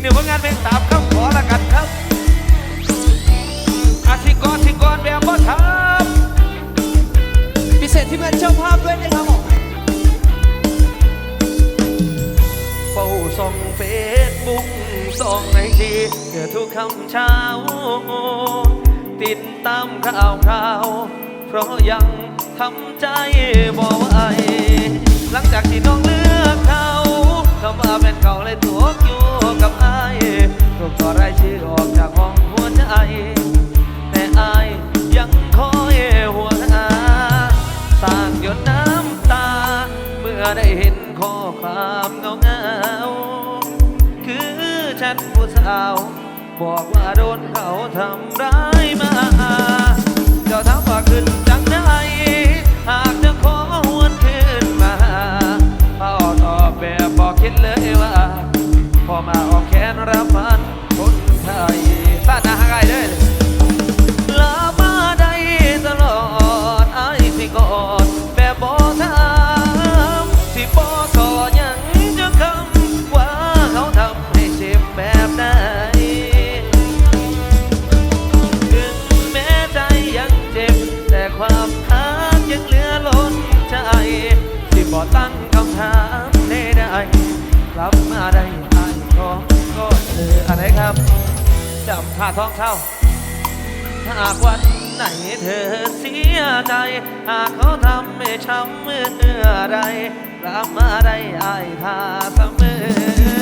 หนึ่งผลงานเพลงตามคำขอละกันครับอาสิกรสิกรแบบบ่ทพิเศษที่เป็นเจ้าภาพด้วยนะครับผมเฝ้าส่องเฟซบุ๊กส่องไอจีเดือทุกคำเช้า ติดตามข่าวคราว เพราะยังทำใจบ่ไหวห ทำร้าย ออะไรครับจำค่าท้องเข้าหากวันไหนเธอเสียใจ หากเขาทำให้ช้ำเมื่อไรรับมาได้อายท่าเสมอ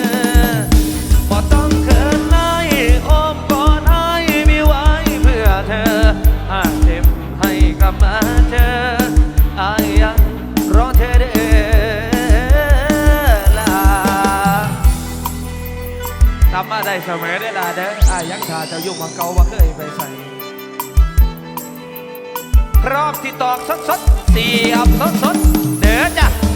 มาได้เสมอได้อล่ะเด้ออายังชาเจ้ายุ่งของเก่าว่าเคยไปใส่ รอบที่ตอกสดสดเสียบสดสดเด้อจ้ะ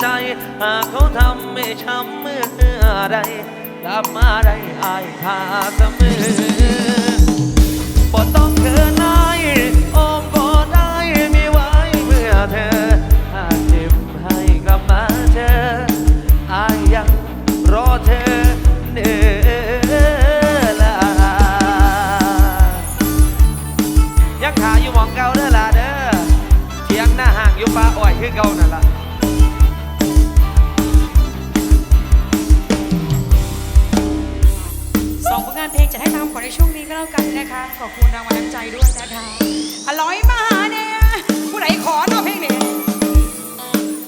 ใจ หากเขาทำให้ช้ำเมื่อใดกลับมาได้อายท่าเสมอบ่ต้องเกินไอ้อ้อมกอดได้มีไว้เมื่อเธอ หากเจ็บให้กลับมาเจออายยังรอเธอเนื้อลายังขาอยู่หมองเก่าเด้อล่ะเด้อเทียงหน้าห่างอยู่ป่าอ้อยคือเก่านั่นล่ะานเพลงจะให้ตามขอในช่วงนี้ก็แล้วกันนะคะ ขอบคุณรางวัลน้ำใจด้วยนะคะอร่อยมาเนี่ยผู้ใดขอเนาะเพลงนี้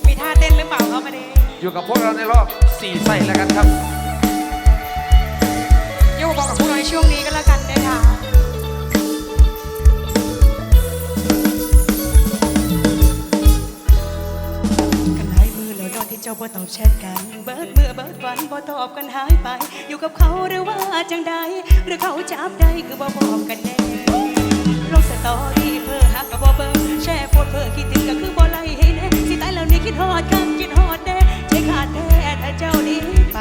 มีท่าเต้นหรือเปล่าเขามาดีอยู่กับพวกเราในรอบสี่ไส้แล้วกันครับโยกบอกกับพวกเราในช่วงนี้ก็แล้วกันนะคะ บ่ตอบแชทกันเบิดเมื่อเบิดวันบ่ตอบกันหายไป อยู่กับเขาหรือว่าจังใดหรือเขาจับได้คือบ่บอกกันแน่ลงสตอรี่เพื่อหักกับบ่เบิ่งแชร์โพสต์เพื่อคิดถึงก็คือบ่ไล่ให้แน่สิตายแล้วนี่คิดฮอดครับคิดฮอดแน่ใจขาดแท้ถ้าเจ้านี้ไป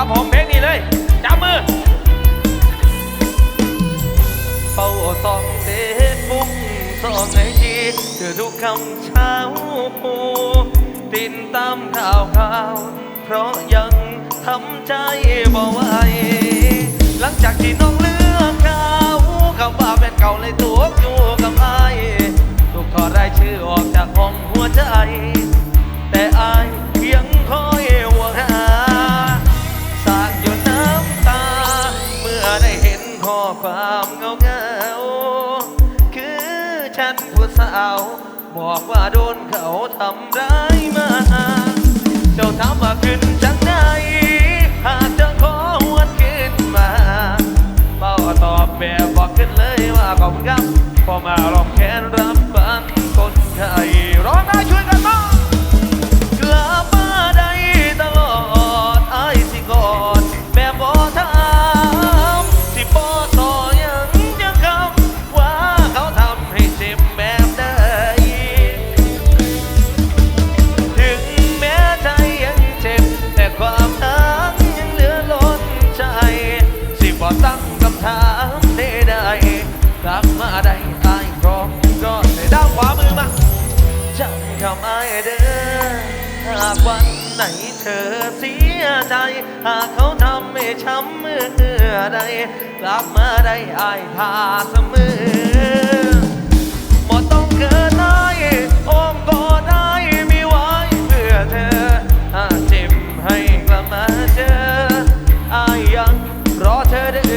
ครับผมเพลงนี้เลยจับมือเฝ้าส่องเฟซบุ๊กส่องไอจีเธอทุกคำเช้าติดตามข่าวข่าว เพราะยังทำใจบ่ไหวหลังจากที่น้องเลือกเขาคำว่าเป็นเก่าเลยตัวอยู่กับไอถูกถอดรายชื่อออกจากห้องหัวใจ แต่อายเพียงคอย ความเงาเงาคือฉันผู้สาว บอกว่าโดนเขาทำร้ายมา เจ้าถามว่าขึ้นจังไหนหากเจ้าขอหวนขึ้นมาเป้าตอบแบบบอกขึ้นเลยว่าขอบคุณครับพอมาลองแขนรับฟังคนไข้ร้อง เด้อหากวันไหนเธอเสียใจ หากเขาทำให้ช้ำเมื่อใดกลับมาได้อายทาเสมอหมดต้องเกินได้โอมก็ได้มีไว้เพื่อเธอหากเจ็บให้กลับมาเจออายยังรอเธอเด้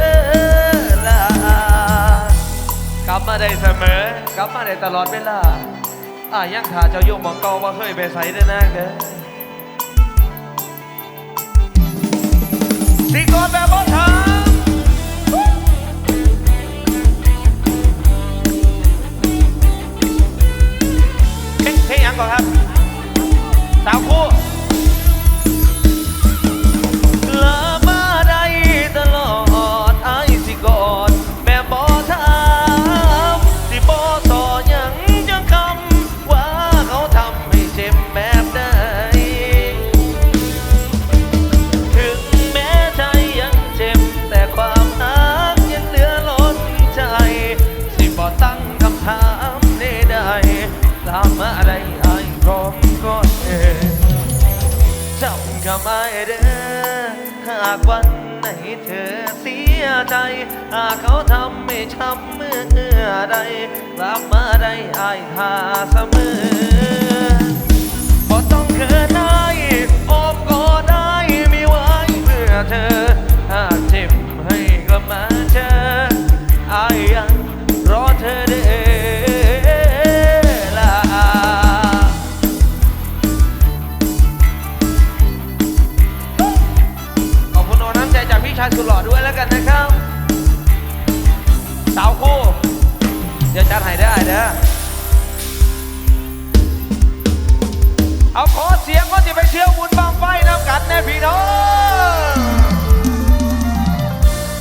อลากลับมาได้เสมอกลับมาได้ตลอดเวลา อ่ายังขาเจ้าโยมบอกเกาว่าเคยไปใส่ได้นะเด้อสิกอนแบบบ่ถามเพลงเพลงหยังก่อนครับ สาวคู่ จำคำไอ้าเด้อหากวันไหนเธอเสียใจ หากเขาทำให้ช้ำเมื่อใดกลับมาได้ไอายาเสมอบ่ต้องเขินได้อบก็ได้มีไว้เพื่อเธอ หากเจ็บให้กลับมาเจออายยัง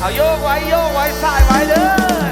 เอาโยกไว้โยกไว้สายไว้เด้อ